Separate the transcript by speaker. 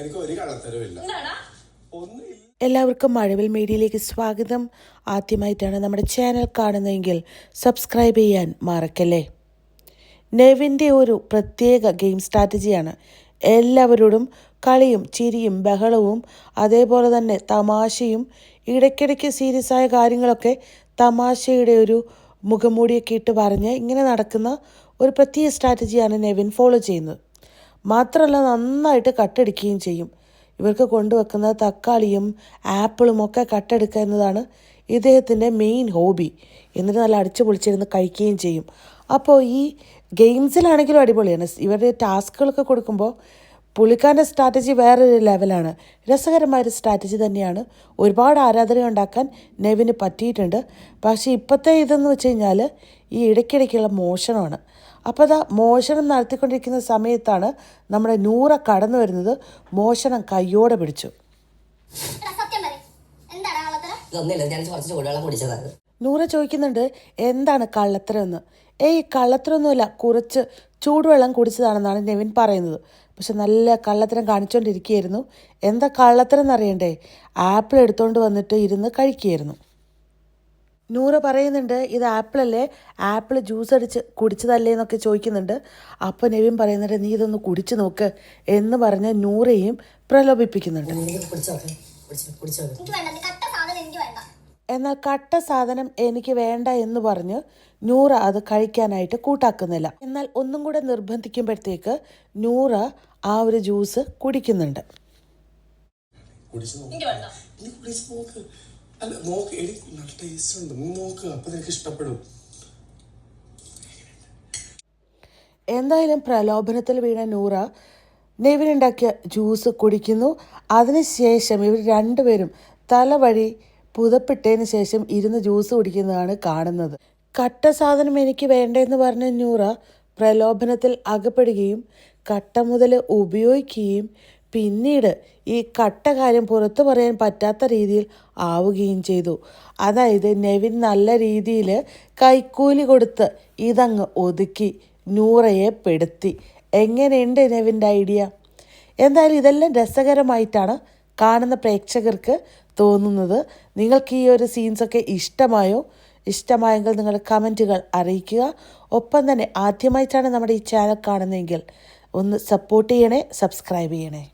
Speaker 1: എനിക്ക് ഒരു കള്ളത്തരവില്ല
Speaker 2: എന്താടാ?
Speaker 3: എല്ലാവർക്കും മഴവിൽ മീഡിയയിലേക്ക് സ്വാഗതം. ആദ്യമായിട്ടാണ് നമ്മുടെ ചാനൽ കാണുന്നതെങ്കിൽ സബ്സ്ക്രൈബ് ചെയ്യാൻ മറക്കല്ലേ? നെവിന്റെ ഒരു പ്രത്യേക ഗെയിം സ്ട്രാറ്റജിയാണ് എല്ലാവരോടും കളിയും ചിരിയും ബഹളവും അതേപോലെ തന്നെ തമാശയും ഇടയ്ക്കിടയ്ക്ക് സീരിയസ് ആയ കാര്യങ്ങളൊക്കെ തമാശയുടെ ഒരു മുഖംമൂടിയൊക്കെ ഇട്ട് പറഞ്ഞ് ഇങ്ങനെ നടക്കുന്ന ഒരു പ്രത്യേക സ്ട്രാറ്റജിയാണ് നെവിൻ ഫോളോ ചെയ്യുന്നത്. മാത്രമല്ല നന്നായിട്ട് കട്ടടിക്കുകയും ചെയ്യും. ഇവർക്ക് കൊണ്ടുവെക്കുന്ന തക്കാളിയും ആപ്പിളും ഒക്കെ കട്ടെടുക്കുക എന്നതാണ് ഇദ്ദേഹത്തിന്റെ മെയിൻ ഹോബി എന്നിട്ട് നല്ല അടിച്ചു പൊളിച്ചിരുന്ന് കഴിക്കുകയും ചെയ്യും. അപ്പോൾ ഈ ഗെയിംസിലാണെങ്കിലും അടിപൊളിയാണ്. ഇവരുടെ ടാസ്കുകളൊക്കെ കൊടുക്കുമ്പോൾ പുള്ളിക്കാരന്റെ സ്ട്രാറ്റജി വേറൊരു ലെവലാണ്. രസകരമായൊരു സ്ട്രാറ്റജി തന്നെയാണ്. ഒരുപാട് ആരാധന ഉണ്ടാക്കാൻ നെവിന് പറ്റിയിട്ടുണ്ട്. പക്ഷേ ഇപ്പോഴത്തെ ഇതെന്ന് വെച്ച് കഴിഞ്ഞാൽ ഈ ഇടയ്ക്കിടയ്ക്കുള്ള മോഷണമാണ്. അപ്പോൾ അതാ മോഷണം നടത്തിക്കൊണ്ടിരിക്കുന്ന സമയത്താണ് നമ്മുടെ നൂറ കടന്നു വരുന്നത്. മോഷണം കയ്യോടെ പിടിച്ചു.
Speaker 4: ഞാൻ കുറച്ച് ചൂടുവെള്ളം കുടിച്ചതാണ്.
Speaker 3: നൂറ ചോദിക്കുന്നുണ്ട് എന്താണ് കള്ളത്തരമെന്ന്? ഏയ് കള്ളത്തരമൊന്നുമില്ല കുറച്ച് ചൂടുവെള്ളം കുടിച്ചതാണെന്നാണ് നെവിൻ പറയുന്നത്. പക്ഷെ നല്ല കള്ളത്തരം കാണിച്ചുകൊണ്ടിരിക്കുകയായിരുന്നു എന്താ കള്ളത്തരം എന്നറിയണ്ടേ ആപ്പിൾ എടുത്തുകൊണ്ട് വന്നിട്ട് ഇരുന്ന് കഴിക്കുകയായിരുന്നു. നൂറ പറയുന്നുണ്ട് ഇത് ആപ്പിളല്ലേ? ആപ്പിൾ ജ്യൂസ് അടിച്ച് കുടിച്ചതല്ലേ എന്നൊക്കെ ചോദിക്കുന്നുണ്ട്. അപ്പോൾ നെവിൻ പറയുന്നുണ്ട് നീ ഇതൊന്ന് കുടിച്ചു നോക്ക് എന്ന് പറഞ്ഞ് നൂറയും പ്രലോഭിപ്പിക്കുന്നുണ്ട്. എന്നാൽ കട്ട സാധനം എനിക്ക് വേണ്ട എന്ന് പറഞ്ഞ് നൂറ അത് കഴിക്കാനായിട്ട് കൂട്ടാക്കുന്നില്ല. എന്നാൽ ഒന്നും കൂടെ നിർബന്ധിക്കുമ്പോഴത്തേക്ക് നൂറ ആ ഒരു ജ്യൂസ് കുടിക്കുന്നുണ്ട്. എന്തായാലും പ്രലോഭനത്തിൽ വീണ നൂറ നെവിനുണ്ടാക്കിയ ജ്യൂസ് കുടിക്കുന്നു. അതിനുശേഷം ഇവർ രണ്ടുപേരും തലവഴി പുതപ്പിട്ടതിന് ശേഷം ഇരുന്ന് ജ്യൂസ് കുടിക്കുന്നതാണ് കാണുന്നത്. കട്ട സാധനം എനിക്ക് വേണ്ടെന്ന് പറഞ്ഞ നൂറ പ്രലോഭനത്തിൽ അകപ്പെടുകയും കട്ട മുതൽ ഉപയോഗിക്കുകയും പിന്നീട് ഈ കട്ട കാര്യം പുറത്തു പറയാൻ പറ്റാത്ത രീതിയിൽ ആവുകയും ചെയ്തു. അതായത് നെവിൻ നല്ല രീതിയിൽ കൈക്കൂലി കൊടുത്ത് ഇതങ്ങ് ഒതുക്കി നൂറയെ പെടുത്തി. എങ്ങനെയുണ്ട് നെവിന്റെ ഐഡിയ? എന്തായാലും ഇതെല്ലാം രസകരമായിട്ടാണ് കാണുന്ന പ്രേക്ഷകർക്ക് തോന്നുന്നത്. നിങ്ങൾക്ക് ഈ ഒരു സീൻസൊക്കെ ഇഷ്ടമായോ? ഇഷ്ടമായെങ്കിൽ നിങ്ങൾ കമന്റുകൾ അറിയിക്കുക. ഒപ്പം തന്നെ ആദ്യമായിട്ടാണ് നമ്മുടെ ഈ ചാനൽ കാണുന്നതെങ്കിൽ ഒന്ന് സപ്പോർട്ട് ചെയ്യണേ സബ്സ്ക്രൈബ് ചെയ്യണേ.